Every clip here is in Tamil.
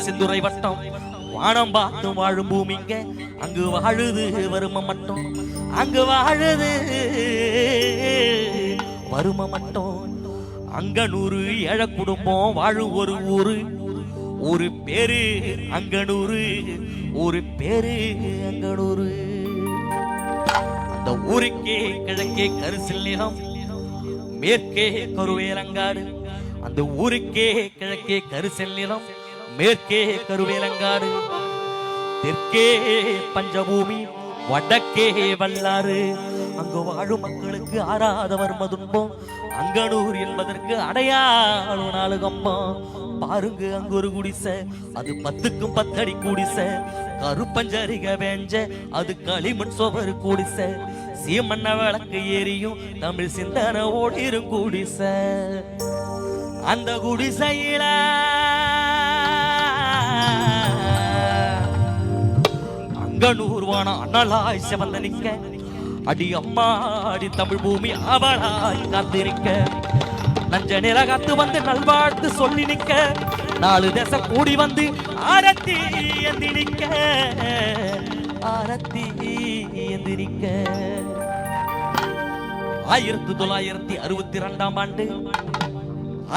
செந்துரை வட்டம் வானம் பார்த்து வாழும் பூமிங்க அங்கு வாழுது வறுமை மட்டும். அங்கு வாழுது வறுமை மட்டும். அங்கனூரு ஏழ குடும்பம் வாழும் ஒரு ஊரு. ஒரு பேரு அங்கனூரு. ஒரு பேரு அங்கனூரு. அந்த ஊருக்கே கிழக்கே கரிசல் நிலம். மேற்கே கருவேலங்காடு. அந்த ஊருக்கே கிழக்கே கரிசல் நிலம். மேற்கே கருவேலங்காடு தெற்கே பஞ்சபூமி வடக்கே வல்லாறு. அங்கு வாழும் மக்களுக்கு ஆறாதவர் மதுன்பம் அங்கனூர் என்பதற்கு அடையாளம் நாலு கம்பம் பாருங்க அங்க ஒரு குடிசை அது பத்துக்கும் பத்தடி குடிசை. கருப்பஞ்சரிக வேஞ்ச அது களிமண் சுவர் குடிசை. சீமண்ண விளக்கு ஏறியும் தமிழ் சிந்தனை ஓடிரும் குடிசை. அந்த குடிசையில அங்கனூர்வான அண்ணலாய் செவந்த நிக்க அடி அம்மா அடி தமிழ் பூமி அவளாய் காத்திருக்க. நஞ்ச நில காத்து வந்து நல்வாழ்த்து சொல்லி நிக்க நாலு தேச கூடி வந்து ஆரத்தி எந்திரிக்க ஆரத்தி எந்திரிக்க ஆயிரத்தி தொள்ளாயிரத்தி அறுபத்தி ரெண்டாம் ஆண்டு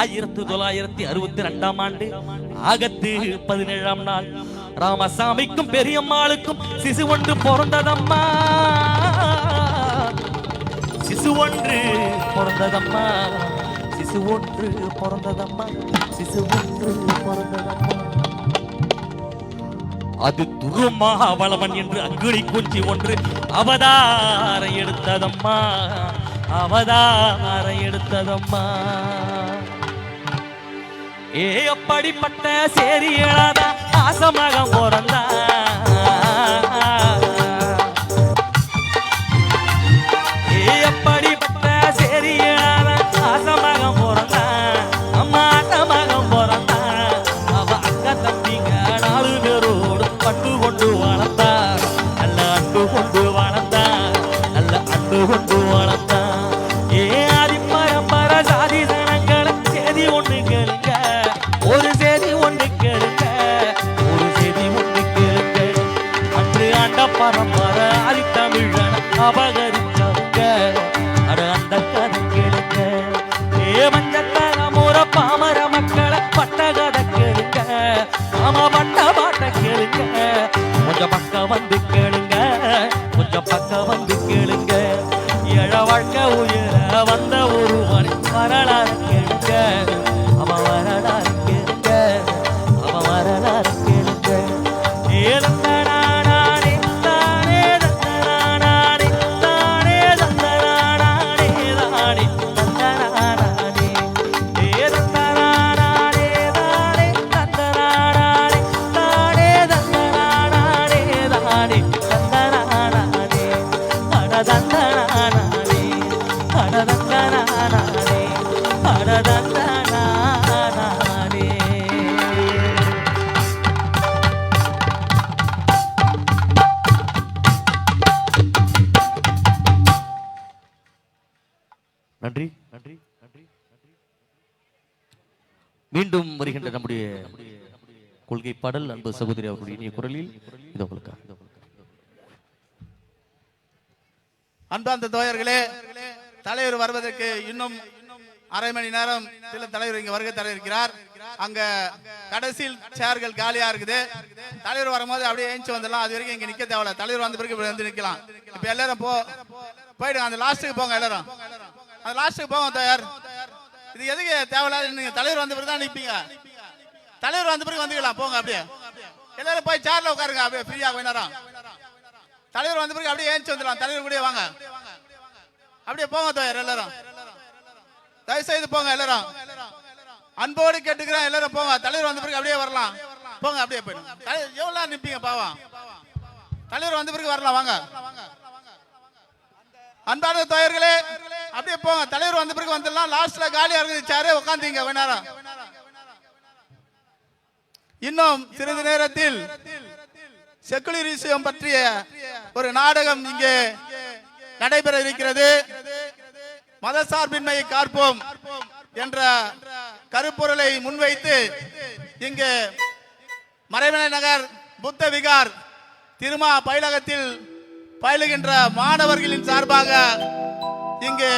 ஆயிரத்தி தொள்ளாயிரத்தி அறுபத்தி ரெண்டாம் ஆண்டு ஆகத்து பதினேழாம் நாள். ராமசாமிக்கும் பெரியம்மாளுக்கும் சிசு ஒன்று பிறந்ததம்மா. சிசு ஒன்று பிறந்ததம்மா. சிசு ஒன்று பிறந்ததம்மா. சிசு ஒன்று பிறந்ததம்மா. அது துருமாவளவன் என்று அங்குடி குஞ்சி ஒன்று அவதார எடுத்ததம்மா. அவதார எடுத்ததம்மா. ஏ அப்படிப்பட்ட சேரி எழாத ஆசமகம் பிறந்தா நன்றி நன்றி நன்றி மீண்டும் வருகின்ற நம்முடைய கொள்கை பாடல் அன்பு சகோதரி அவர்களுடைய இனிய குரலில் இது உங்களுக்காக இது உங்களுக்காக. அன்பார்ந்த தோழர்களே தலைவர் வருவதற்கு இன்னும் அரை மணி நேரம் சில தலைவர் இங்க வருகை தர இருக்கிறார். அங்க கடைசியில் சேர்கள் காலியா இருக்குது. தலைவர் வரும்போது அப்படியே ஏஞ்சி வந்துடலாம். அது வரைக்கும் இங்க நிக்க தேவையில்ல. தலைவர் வந்த பிறகு இப்படி வந்து நிக்கலாம். இப்ப எல்லாரும் போ போயிடுங்க அந்த லாஸ்ட்டுக்கு போங்க எல்லாரும். அந்த லாஸ்ட்டுக்கு போங்க தயார். இது எதுக்கு தேவையில்லாத நீங்க தலைவர் வந்த பிறகு தான் நிப்பீங்க. தலைவர் வந்த பிறகு வந்துக்கலாம். போங்க அப்படியே. எல்லாரும் போய் சேர்ல உட்காருங்க. அப்படியே ஃப்ரீயா கொஞ்ச நேரம். தலைவர் வந்த பிறகு அப்படியே ஏஞ்சி வந்துடலாம். தலைவர் கூட வாங்க. அப்படியே போங்க தயார் எல்லாரும். தயவு செய்து போங்க எல்லாரும். அன்போடு கேட்டுக்கிறேன் எல்லாரும் போங்க. தலைவர் வந்த பிறகு அப்படியே வரலாம். போங்க அப்படியே போயிடும் எவ்வளோ எவ்வளவு நேரம் நிப்பீங்க பாவம்? தலைவர் வந்த பிறகு வரலாம் வாங்க. அன்பான தலைவர்களே அப்படியே போங்க. தலைவர் வந்த பிறகு வந்துடலாம். லாஸ்ட்ல காலியா இருக்குது சேரே உட்காந்தீங்க கொஞ்ச நேரம். இன்னும் சிறிது நேரத்தில் செக்குலரிசம் பற்றிய ஒரு நாடகம் இங்கே நடைபெற இருக்கிறது. மதசார்பின்மையை காப்போம் என்ற கருப்பொருளை முன்வைத்து இங்கு மறைமலை நகர் புத்த விகார் திருமா பயிலகத்தில் பயிலுகின்ற மாணவர்களின் சார்பாக இங்கு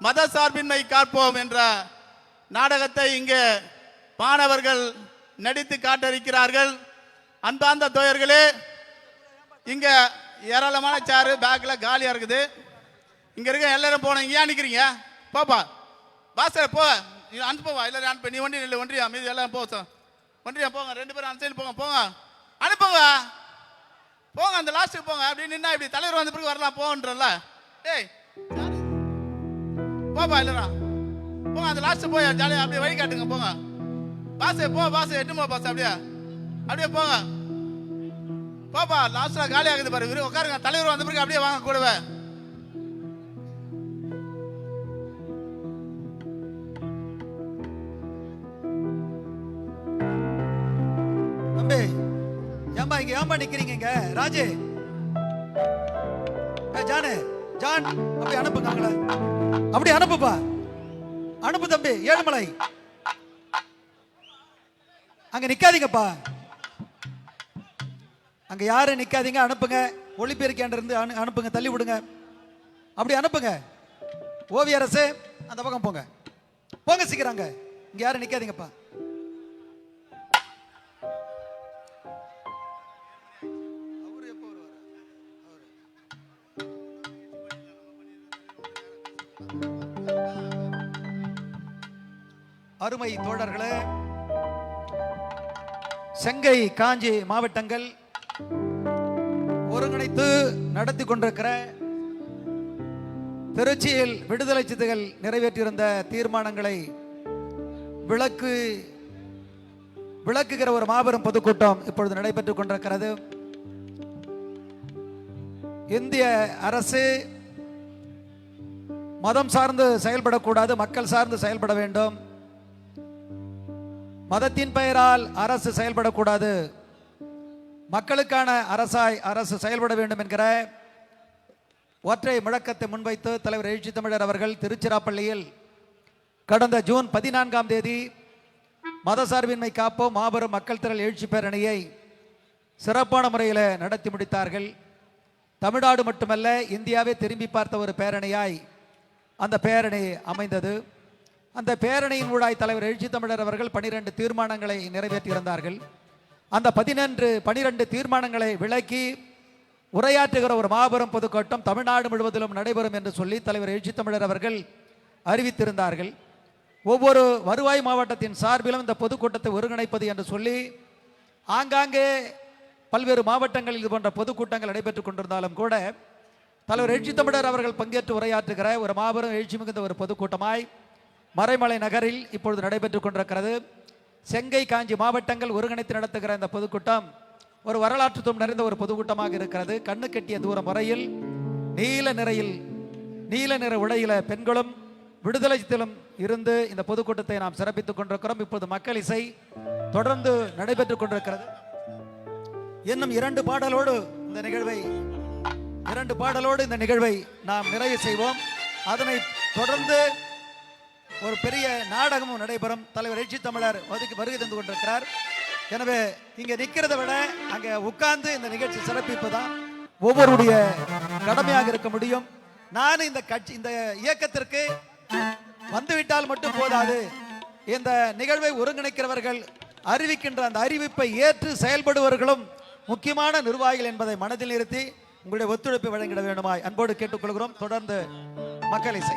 மத சார்பின்மை காப்போம் என்ற நாடகத்தை இங்கு மாணவர்கள் நடித்து காட்டிருக்கிறார்கள் அன்பார்ந்த தோயர்களே இங்க ஏராளமான சேரு பேக்கில் காலியாக இருக்குது. இங்க இருக்க எல்லாரும் போனீங்க ஏன் நிக்கிறீங்க? போப்பா. வாசல போ. நீ அனுப்புவா எல்லாரும் அனுப்ப. நீ ஒன்றி இல்லை ஒன்றியா மீதி எல்லாம் போ சார். ஒன்றியா போங்க. ரெண்டு பேரும் அந்த சைடு போங்க. போங்க. அனுப்புங்க. போங்க அந்த லாஸ்ட்டுக்கு போங்க. அப்படி நின்னா இப்படி தலைவர் வந்த பிறகு வரலாம். போகன்றல டேய் போப்பா இல்லைடா. போங்க அந்த லாஸ்ட்டு போய்? ஜாலியாக அப்படியே வழி காட்டுங்க. போங்க. பாசே போ பாசே எட்டுமா பாஸ் அப்படியே. அப்படியே போங்க. போப்பா லாஸ்ட்ல காலி ஆகுது பாரு. உட்காருங்க. தலைவர் வந்த பிறகு அப்படியே வாங்க கூடவே. இங்க ஏம்பா நிக்கிறீங்க இங்க? ராஜே. ஜானு ஜான் அப்படி அனுப்புங்க அவங்கள அப்படி அனுப்புப்பா. அனுப்பு தம்பி ஏழுமலை. அங்க நிக்காதீங்கப்பா. அங்க யாரும் நிக்காதீங்க அனுப்புங்க. ஒளிபெருக்கியாண்ட இருந்து அனு அனுப்புங்க தள்ளி விடுங்க. அப்படி அனுப்புங்க. ஓவியரசு அந்த பக்கம் போங்க. போங்க சீக்கிரம் அங்க. இங்க யாரும் நிக்காதீங்கப்பா. அருமை தோழர்களே செங்கை காஞ்சி மாவட்டங்கள் ஒருங்கிணைத்து நடத்தி கொண்டிருக்கிற திருச்சியில் விடுதலை சித்துகள் நிறைவேற்றியிருந்த தீர்மானங்களை விளக்கு விளக்குகிற ஒரு மாபெரும் பொதுக்கூட்டம் இப்பொழுது நடைபெற்றுக் கொண்டிருக்கிறது. இந்திய அரசு மதம் சார்ந்து செயல்படக்கூடாது மக்கள் சார்ந்து செயல்பட வேண்டும். மதத்தின் பெயரால் அரசு செயல்படக்கூடாது. மக்களுக்கான அரசாய் அரசு செயல்பட வேண்டும் என்கிற ஒற்றை முழக்கத்தை முன்வைத்து தலைவர் எழுச்சி தமிழர் அவர்கள் திருச்சிராப்பள்ளியில் கடந்த ஜூன் பதினான்காம் தேதி மதசார்பின்மை காப்போம் மாபெரும் மக்கள் திரள் எழுச்சி பேரணியை சிறப்பான முறையில் நடத்தி முடித்தார்கள். தமிழ்நாடு மட்டுமல்ல இந்தியாவே திரும்பி பார்த்த ஒரு பேரணியாய் அந்த பேரணி அமைந்தது. அந்த பேரணியின் ஊடாய் தலைவர் எழுச்சி தமிழர் அவர்கள் பனிரெண்டு தீர்மானங்களை நிறைவேற்றியிருந்தார்கள். அந்த பதினொன்று பனிரெண்டு தீர்மானங்களை விளக்கி உரையாற்றுகிற ஒரு மாபெரும் பொதுக்கூட்டம் தமிழ்நாடு முழுவதிலும் நடைபெறும் என்று சொல்லி தலைவர் எழுச்சி தமிழர் அவர்கள் அறிவித்திருந்தார்கள். ஒவ்வொரு வருவாய் மாவட்டத்தின் சார்பிலும் இந்த பொதுக்கூட்டத்தை ஒருங்கிணைப்பது என்று சொல்லி ஆங்காங்கே பல்வேறு மாவட்டங்களில் இது போன்ற பொதுக்கூட்டங்கள் நடைபெற்றுக் கொண்டிருந்தாலும் கூட தலைவர் எழுச்சி தமிழர் அவர்கள் பங்கேற்று உரையாற்றுகிற ஒரு மாபெரும் எழுச்சி மிகுந்த ஒரு பொதுக்கூட்டமாய் மறைமலை நகரில் இப்பொழுது நடைபெற்றுக் கொண்டிருக்கிறது. செங்கை காஞ்சி மாவட்டங்கள் ஒருங்கிணைத்து நடத்துகிற இந்த பொதுக்கூட்டம் ஒரு வரலாற்றுத்துவம் நிறைந்த ஒரு பொதுக்கூட்டமாக இருக்கிறது. கண்ணு கெட்டிய தூரம் வரையில் நீல நிறையில் நீல நிற உடையில பெண்களும் விடுதலைத்திலும் இருந்து இந்த பொதுக்கூட்டத்தை நாம் சிறப்பித்துக் கொண்டிருக்கிறோம். இப்போது மக்கள் இசை தொடர்ந்து நடைபெற்றுக் கொண்டிருக்கிறது. இன்னும் இரண்டு பாடலோடு இந்த நிகழ்வை இரண்டு பாடலோடு இந்த நிகழ்வை நாம் நிறைவு செய்வோம். அதனை தொடர்ந்து ஒரு பெரிய நாடகமும் நடைபெறும். தலைவர் எழுச்சி தமிழர் ஒதுக்கி வருகை தந்து கொண்டிருக்கிறார். எனவே இங்கே நிற்கிறத விட அங்கே உட்கார்ந்து இந்த நிகழ்ச்சி சிறப்பிப்பு தான் ஒவ்வொருடைய கடமையாக இருக்க முடியும். நான் இந்த கட்சி இந்த இயக்கத்திற்கு வந்துவிட்டால் மட்டும் போதாது. இந்த நிகழ்வை ஒருங்கிணைக்கிறவர்கள் அறிவிக்கின்ற அந்த அறிவிப்பை ஏற்று செயல்படுவர்களும் முக்கியமான நிர்வாகிகள் என்பதை மனதில் நிறுத்தி உங்களுடைய ஒத்துழைப்பை வழங்கிட வேண்டுமாய் அன்போடு கேட்டுக்கொள்கிறோம். தொடர்ந்து மக்கள் இசை.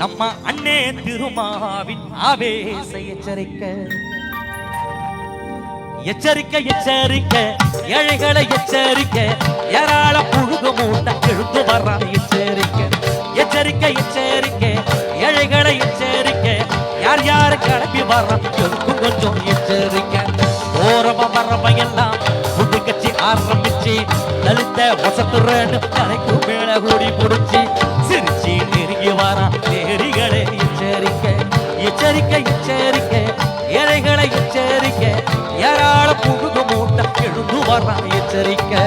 நம்ம அண்ணே திருமாவின் ஆவேச எச்சரிக்கை. எச்சரிக்கை எச்சரிக்கை ஏழைகளை எச்சரிக்கை. ஏராள புழுகு மூட்டை எழுந்து வர்ற எச்சரிக்கை. எச்சரிக்கை எச்சரிக்கை ஏழைகளை எச்சரிக்கை. யார் யாரு கிளம்பி வர்றான் எதுக்கும் கொஞ்சம் எச்சரிக்கை. ஓரமா மரம எல்லாம் புது கட்சி ஆரம்பிச்சு தலித்த வசத்துறன்னு தலைக்கு மேல கூடி புடிச்சு எச்சரிக்கை எச்சரிக்கை ஏழைகளை எச்சரிக்கை ஏராள புகுது மூட்டை எழுந்து வர்றான் எச்சரிக்கை